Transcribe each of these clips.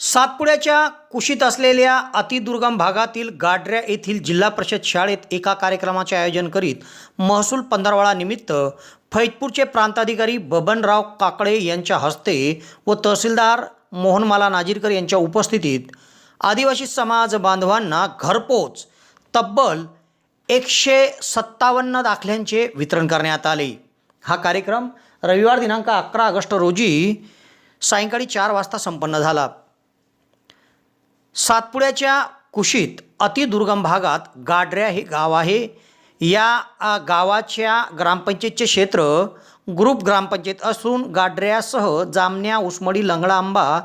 सातपुड्याच्या कुशीत असलेल्या अतिदुर्गम भागातील गाडऱ्या येथील जिल्हा परिषद शाळेत एका कार्यक्रमाचे आयोजन करीत महसूल पंधरवडानिमित्त फैजपूरचे प्रांताधिकारी बबनराव काकडे यांच्या हस्ते व तहसीलदार मोहनमाला नाजीरकर यांच्या उपस्थितीत आदिवासी समाज बांधवांना घरपोच तब्बल एकशे सत्तावन्न दाखल्यांचे वितरण करण्यात आले. हा कार्यक्रम रविवार दिनांक अकरा ऑगस्ट रोजी सायंकाळी चार वाजता संपन्न झाला. सातपुड्याच्या कुशीत अतिदुर्गम भागात गाडऱ्या हे गाव आहे. या गावाच्या ग्रामपंचायतचे क्षेत्र ग्रुप ग्रामपंचायत असून गाडऱ्यासह जामण्या उस्मडी लंगडा आंबा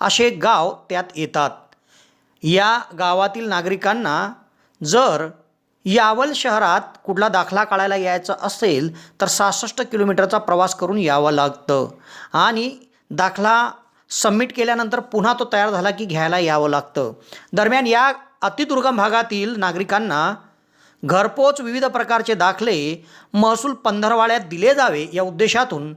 असे गाव त्यात येतात. या गावातील नागरिकांना जर यावल शहरात कुठला दाखला काढायला यायचा असेल तर सहासष्ट किलोमीटरचा प्रवास करून यावं लागतं. आणि दाखला सबमिट केल्यानंतर पुन्हा तो तयार झाला की घ्यायला यावं लागतं. दरम्यान या अतिदुर्गम भागातील नागरिकांना घरपोच विविध प्रकारचे दाखले महसूल पंधरवाड्यात दिले जावे या उद्देशातून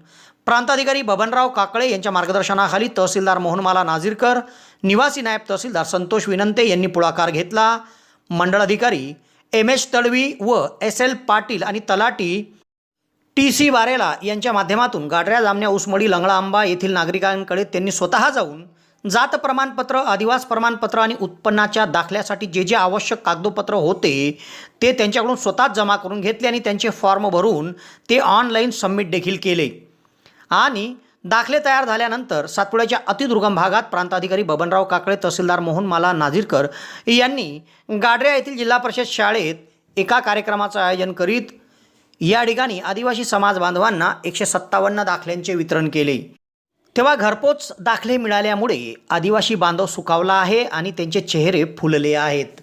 प्रांताधिकारी बबनराव काकळे यांच्या मार्गदर्शनाखाली तहसीलदार मोहनमाला नाझीरकर निवासी नायब तहसीलदार संतोष विनंते यांनी पुढाकार घेतला. मंडळ अधिकारी एम एच तडवी व एस एल पाटील आणि तलाटी टी सी वारेला यांच्या माध्यमातून गाडऱ्या जामण्या उसमडी लंगळा आंबा येथील नागरिकांकडे त्यांनी स्वतः जाऊन जात प्रमाणपत्र आदिवास प्रमाणपत्र आणि उत्पन्नाच्या दाखल्यासाठी जे जे आवश्यक कागदोपत्र होते ते त्यांच्याकडून स्वतःच जमा करून घेतले आणि त्यांचे फॉर्म भरून ते ऑनलाईन सबमिट देखील केले. आणि दाखले तयार झाल्यानंतर सातपुड्याच्या अतिदुर्गम भागात प्रांताधिकारी बबनराव काकडे तहसीलदार मोहन माला नाझीरकर यांनी गाडऱ्या येथील जिल्हा परिषद शाळेत एका कार्यक्रमाचं आयोजन करीत या ठिकाणी आदिवासी समाज बांधवांना एकशे सत्तावन्न दाखल्यांचे वितरण केले. तेव्हा घरपोच दाखले मिळाल्यामुळे आदिवासी बांधव सुकावला आहे आणि त्यांचे चेहरे फुलले आहेत.